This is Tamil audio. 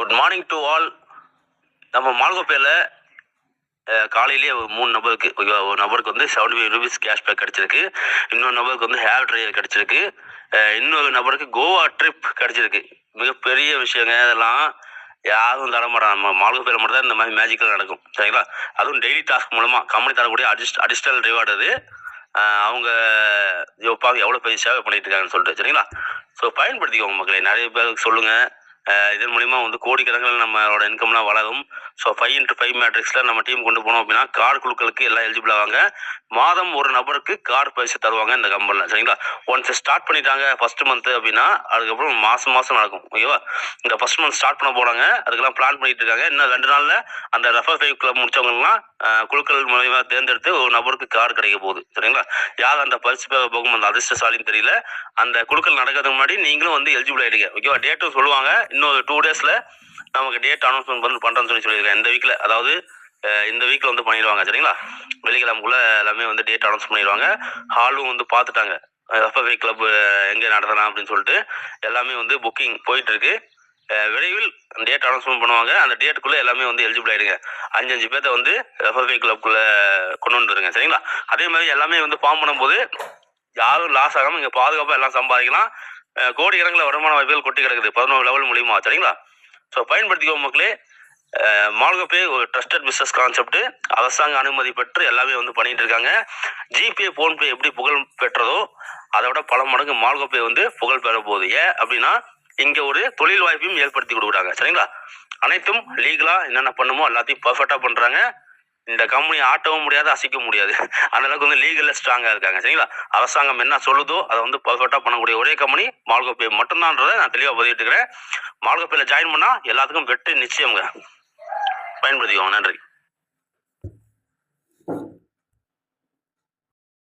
குட் மார்னிங் டு ஆல் நம்ம மால்கோப்பையில் காலையிலேயே ஒரு மூணு நபருக்கு ஓகேவா ஒரு நபருக்கு வந்து செவன்டி ஃபைவ் ருபீஸ் கேஷ்பேக் கிடச்சிருக்கு. இன்னொரு நபருக்கு வந்து ஹேர் ட்ரையர் கிடச்சிருக்கு. இன்னொரு நபருக்கு கோவா ட்ரிப் கிடச்சிருக்கு. மிகப்பெரிய விஷயங்க இதெல்லாம். யாரும் தர மாட்டாங்க. நம்ம பேர் மட்டும் தான் இந்த மாதிரி மேஜிக்கல் நடக்கும். சரிங்களா? அதுவும் டெய்லி டாஸ்க் மூலமாக கம்பெனி தரக்கூடிய அடிஸ்ட் அடிஷ்னல் ரிவார்டு அது. அவங்க யோப்பா எவ்வளோ பெரிய சேவை பண்ணிட்டு இருக்காங்கன்னு சொல்லிட்டு சரிங்களா? ஸோ பயன்படுத்திக்கோங்க மக்களை. நிறைய பேருக்கு சொல்லுங்கள் இதன் மூலிமா வந்து கோடிக்கணக்கில் நம்மளோட இன்கம்லாம் வளரும். ஸோ ஃபைவ் இன்ட்டு ஃபைவ் மேட்ரிக்ஸில் நம்ம டீம் கொண்டு போனோம் அப்படின்னா கார்டு குழுக்களுக்கு எல்லாம் எலிஜிபிள் ஆவாங்க. மாதம் ஒரு நபருக்கு கார்டு பரிசு தருவாங்க இந்த கம்பெனியில் சரிங்களா? ஒன்ஸ் ஸ்டார்ட் பண்ணிட்டாங்க ஃபர்ஸ்ட் மந்த்து அப்படின்னா அதுக்கப்புறம் மாதம் மாதம் நடக்கும். ஓகேவா இந்த ஃபர்ஸ்ட் மந்த் ஸ்டார்ட் பண்ண போகிறாங்க அதுக்கெல்லாம் பிளான் பண்ணிட்டு இருக்காங்க. இன்னும் ரெண்டு நாளில் அந்த ரெஃபர் ஃபைவ் கிளப் முடிச்சவங்கலாம் குழுக்கள் மூலியமாக தேர்ந்தெடுத்து ஒரு நபருக்கு கார்டு கிடைக்க போகுது. சரிங்களா? யார் அந்த பரிசு போகும் அந்த அதிர்ஷ்டசாலின்னு தெரியல. அந்த குழுக்கள் நடக்கிறதுக்கு முன்னாடி நீங்களும் வந்து எலிஜிபிள் ஆகிடுங்க ஓகேவா டேட்டும் சொல்லுவாங்க. இன்னொரு டூ டேஸில் நமக்கு டேட் அனௌன்ஸ்மெண்ட் வந்து பண்ணுறேன்னு சொல்லி சொல்லியிருக்கேன் இந்த வீக்கில் அதாவது இந்த வீக்கில் வந்து பண்ணிடுவாங்க சரிங்களா? வெள்ளிக்கிழமைக்குள்ள எல்லாமே வந்து டேட் அனௌன்ஸ் பண்ணிடுவாங்க. ஹாலும் வந்து பார்த்துட்டாங்க. எஃப்எஃப்ஐ கிளப் எங்கே நடத்தலாம் அப்படின்னு சொல்லிட்டு எல்லாமே வந்து புக்கிங் போயிட்டுருக்கு. விரைவில் டேட் அனௌன்ஸ்மெண்ட் பண்ணுவாங்க. அந்த டேட்டுக்குள்ளே எல்லாமே வந்து எலிஜிபிள் ஆகிடுங்க அஞ்சு அஞ்சு பேர்த்த வந்து எஃப்எஃப்ஐ கிளப்குள்ளே கொண்டு வந்துருங்க சரிங்களா? அதே மாதிரி எல்லாமே வந்து ஃபார்ம் பண்ணும்போது யாரும் லாஸ் ஆகாமல் இங்கே பாதுகாப்பாக எல்லாம் சம்பாதிக்கலாம். கோடி இடங்களில் வருமான வாய்ப்புகள் கொட்டி கிடக்குது. பதினோரு லெவல் மூலியமா சரிங்களா? ஸோ பயன்படுத்திக்கோ மக்களே. மால்கோபே ஒரு ட்ரஸ்டட் பிஸ்னஸ் கான்செப்ட் அரசாங்க அனுமதி பெற்று எல்லாமே வந்து பண்ணிட்டு இருக்காங்க. ஜிபே ஃபோன்பே எப்படி புகழ் பெற்றதோ அதை விட பல மடங்கு மால்கோபே வந்து புகழ் பெற போகுது. ஏன் அப்படின்னா இங்கே ஒரு தொழில் வாய்ப்பையும் ஏற்படுத்தி கொடுக்குறாங்க. சரிங்களா? அனைத்தும் லீகலாக என்னென்ன பண்ணுமோ எல்லாத்தையும் பர்ஃபெக்டாக பண்ணுறாங்க இந்த கம்பெனி ஆட்டவும் முடியாது அசைக்க முடியாது. அந்த அளவுக்கு வந்து லீகலில் ஸ்ட்ராங்காக இருக்காங்க. சரிங்களா? அரசாங்கம் என்ன சொல்லுதோ அதை வந்து பர்ஃபெக்டாக பண்ணக்கூடிய ஒரே கம்பெனி மால்கோபே மட்டும்தான்றதை நான் தெளிவாக பதிவிட்டுக்கிறேன். மால்கோப்பேல ஜாயின் பண்ணால் எல்லாத்துக்கும் வெற்றி நிச்சயம்ங்க. பயன்படுத்திக்கோங்க. நன்றி.